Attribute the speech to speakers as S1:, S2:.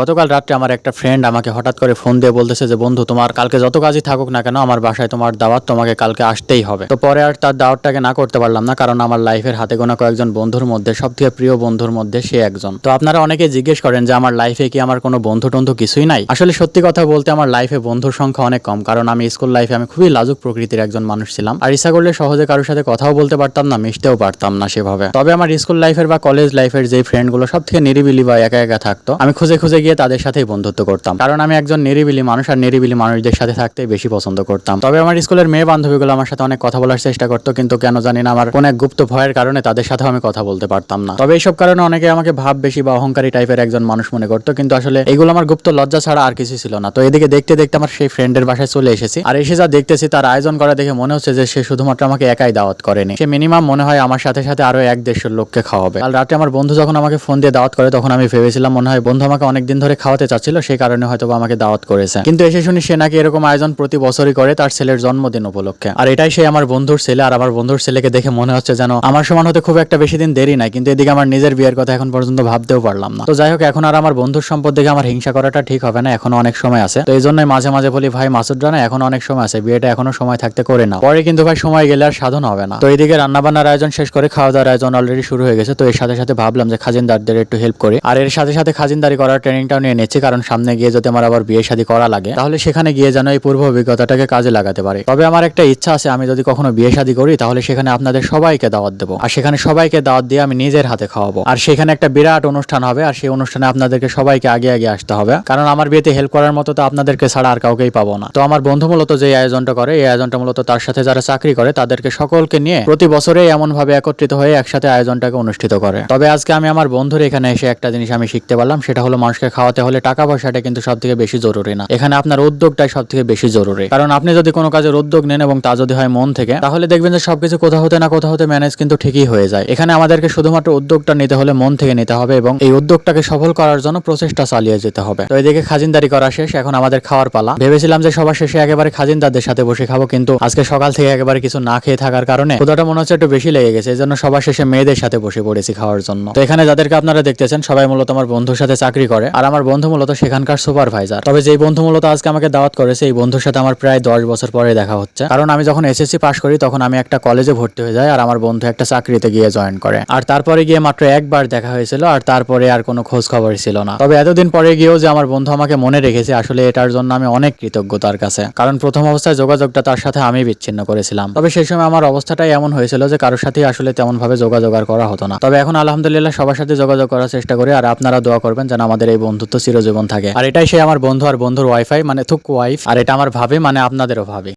S1: গতকাল রাত্রে আমার একটা ফ্রেন্ড আমাকে হঠাৎ করে ফোন দিয়ে বলতেছে যে, বন্ধু, তোমার কালকে যত কাজই থাকুক না কেন, আমার বাসায় তোমার দাওয়াত তোমাকে কালকে আসতেই হবে। তো পরে আর তার দাওয়াতটাকে না করতে পারলাম না, কারণ আমার লাইফের হাতে গোনা কয়েকজন বন্ধুর মধ্যে, সবথেকে প্রিয় বন্ধুর মধ্যে সে একজন। তো আপনারা অনেকে জিজ্ঞেস করেন যে, আমার লাইফে কি আমার কোনো বন্ধু টন্ধু কিছুই নাই? আসলে সত্যি কথা বলতে আমার লাইফে বন্ধুর সংখ্যা অনেক কম, কারণ আমি স্কুল লাইফে আমি খুবই লাজুক প্রকৃতির একজন মানুষ ছিলাম। আর ইচ্ছা করলে সহজে কারোর সাথে কথাও বলতে পারতাম না, মিশতেও পারতাম না সেভাবে। তবে আমার স্কুল লাইফের বা কলেজ লাইফের যে ফ্রেন্ডগুলো সব থেকে নিরিবিলি বা একা একা থাকতো, আমি খুঁজে খুঁজে গিয়ে তাদের সাথেই বন্ধুত্ব করতাম। কারণ আমি একজন নিরিবিলি মানুষ আর নিরিবিলি মানুষদের সাথে থাকতে বেশি পছন্দ করতাম। তবে আমার স্কুলের মেয়ে বান্ধবীগুলো আমার সাথে অনেক কথা বলার চেষ্টা করতো, কিন্তু কেন জানি না আমার কোন এক গুপ্ত ভয়ের কারণে তাদের সাথে আমি কথা বলতে পারতাম না। তবে এইসব কারণে অনেকে আমাকে ভাব বেশি বা অহংকারী টাইপের একজন মানুষ মনে করতো, কিন্তু আসলে এগুলো আমার গুপ্ত লজ্জা ছাড়া আর কিছু ছিল না। তো এদিকে দেখতে দেখতে আমার সেই ফ্রেন্ডের বাসায় চলে এসেছি। আর এসে যা দেখতেছি তার আয়োজন করা দেখে মনে হচ্ছে যে সে শুধুমাত্র আমাকে একাই দাওয়াত করেনি। সে মিনিমাম মনে হয় আমার সাথে সাথে আরও এক দেড়শো লোককে খাওয়াবে। কাল রাতে আমার বন্ধু যখন আমাকে ফোন দিয়ে দাওয়াত করে, তখন আমি ভেবেছিলাম মনে হয় বন্ধু আমাকে অনেকদিন ধরে খাওয়াতে চাচ্ছিল সেই কারণে হয়তো আমাকে দাওয়াত করেছে। কিন্তু এসে শুনি সে নাকি এরকম আয়োজন প্রতি বছরই করে তার ছেলের জন্মদিন উপলক্ষে। আর এটাই সে আমার বন্ধুর ছেলে, আর আমার বন্ধুর ছেলেকে দেখে মনে হচ্ছে যেন আমার সমান হতে খুব একটা বেশি দিন দেরি নাই, কিন্তু এদিকে আমার নিজের বিয়ের কথা এখন পর্যন্ত ভাবতেও পারলাম না। তো যাই হোক, এখন আর আমার বন্ধুর সম্পদ দেখে আমার হিংসা করাটা ঠিক হবে না, এখনও অনেক সময় আছে। তো এই জন্যই মাঝে মাঝে বলি, ভাই, মাসুদ রানা, এখন অনেক সময় আছে, বিয়েটা এখনও সময় থাকতে করে না পরে কিন্তু ভাই সময় গেলে আর সাধন হবে না। তো এইদিকে রান্না বান্নার আয়োজন শেষ করে খাওয়া দাওয়ার আয়োজন অলরেডি শুরু হয়ে গেছে, তো এর সাথে সাথে ভাবলাম যে খাজিনদারদের একটু হেল্প করি। আর এর সাথে সাথে খাজিনদারি করার ট্রেনিংটাও নিয়ে নিচ্ছি, কারণ সামনে গিয়ে যদি আমার আবার বিয়ে শাদী করা লাগে, তাহলে সেখানে গিয়ে যেন এই পূর্ব অভিজ্ঞতাটাকে কাজে লাগাতে পারি। তবে আমার একটা ইচ্ছা আছে, আমি যদি কখনো বিয়ে শাদী করি, তাহলে সেখানে আপনাদের সবাইকে দাওয়াত দেবো। আর সেখানে সবাইকে দাওয়াত দিয়ে আমি নিজের হাতে খাওয়াবো। আর সেখানে একটা বিরাট অনুষ্ঠান হবে, আর সেই অনুষ্ঠানে আপনাদেরকে সবাইকে আগে আগে আসতে হবে। কারণ আমার বিয়েতে হেল্প করার মতো তো আপনাদেরকে ছাড়া আর কাউকেই পাবো না। তো আমার বন্ধু মূলত যে আয়োজনটা করে, এই আয়োজনটা মূলত তার সাথে যারা চাকরি করে, তাদেরকে সকলকে নিয়ে প্রতি বছরে এমন ভাবে একত্রিত হয়ে একসাথে আয়োজনটাকে অনুষ্ঠিত করে। তবে আজকে আমি আমার বন্ধুর এখানে এসে একটা জিনিস আমি শিখতে পারলাম, সেটা হলো মানুষকে খাওয়াতে হলে টাকা পয়সাটা কিন্তু সব থেকে বেশি জরুরি না। এখানে আপনার উদ্যোগটাই সব থেকে বেশি জরুরি। কারণ আপনি যদি কোনো কাজের উদ্যোগ নেন এবং তা যদি হয় মন থেকে, তাহলে দেখবেন যে সবকিছু কোথাও হতে না কোথাও হতে ম্যানেজ কিন্তু ঠিকই হয়ে যায়। এখানে আমাদেরকে শুধুমাত্র উদ্যোগটা নিতে হলে মন থেকে নিতে হবে এবং এই উদ্যোগটাকে সফল করার জন্য প্রচেষ্টা চালিয়ে যেতে হবে। তো এদিকে খাজিনদারি করা শেষ, এখন আমাদের খাওয়ার পালা। ভেবেছিলাম যে সবার শেষে একেবারে খাজিনদারদের সাথে বসে খাব, কিন্তু আজকে সকাল থেকে একেবারে কিছু না খেয়ে থাকার কারণে ক্ষুধাটা মনে হচ্ছে একটু বেশি লেগে গেছে। এই জন্য সবার শেষে মেয়েদের সাথে বসে পড়েছি খাওয়ার জন্য। তো এখানে যাদেরকে আপনারা দেখতেছেন, সবাই মূলত আমার বন্ধুর সাথে চাকরি করে। আর আমার বন্ধু মূলত সেখানকার সুপারভাইজার। তবে যেই বন্ধু মূলত আজকে আমাকে দাওয়াত করেছে, এই বন্ধুর সাথে আমার প্রায় দশ বছর পরে দেখা হচ্ছে। কারণ আমি যখন এসএসসি পাশ করি, তখন আমি একটা কলেজে ভর্তি হয়ে যাই আর আমার বন্ধু একটা চাকরিতে গিয়ে জয়েন করে। আর তারপরে গিয়ে মাত্র একবার দেখা হয়েছিল আর তারপরে আর কোনো খোঁজ খবর ছিল না। তবে এতদিন পরে গিয়েও যে আমার বন্ধু আমাকে মনে রেখেছে, আসলে এটার জন্য আমি অনেক কৃতজ্ঞ তার কাছে। কারণ প্রথম অবস্থায় যোগাযোগটা তার সাথে আমি বিচ্ছিন্ন করেছিলাম। তবে সেই সময় আমার অবস্থাটাই এমন হয়েছিল যে কারোর সাথে আসলে তেমন ভাবে যোগাযোগ করা হতো না। তবে এখন আলহামদুলিল্লাহ সবার সাথে যোগাযোগ করার চেষ্টা করি আর আপনারা দোয়া করবেন যেন আমাদের এই বন্ধুত্ব চিরজীবন থাকে। আর এটাই সে আমার বন্ধু আর বন্ধুর ওয়াইফাই মানে থুক ওয়াইফ আর এটা আমার ভাবে মানে আপনাদেরও ভাবে।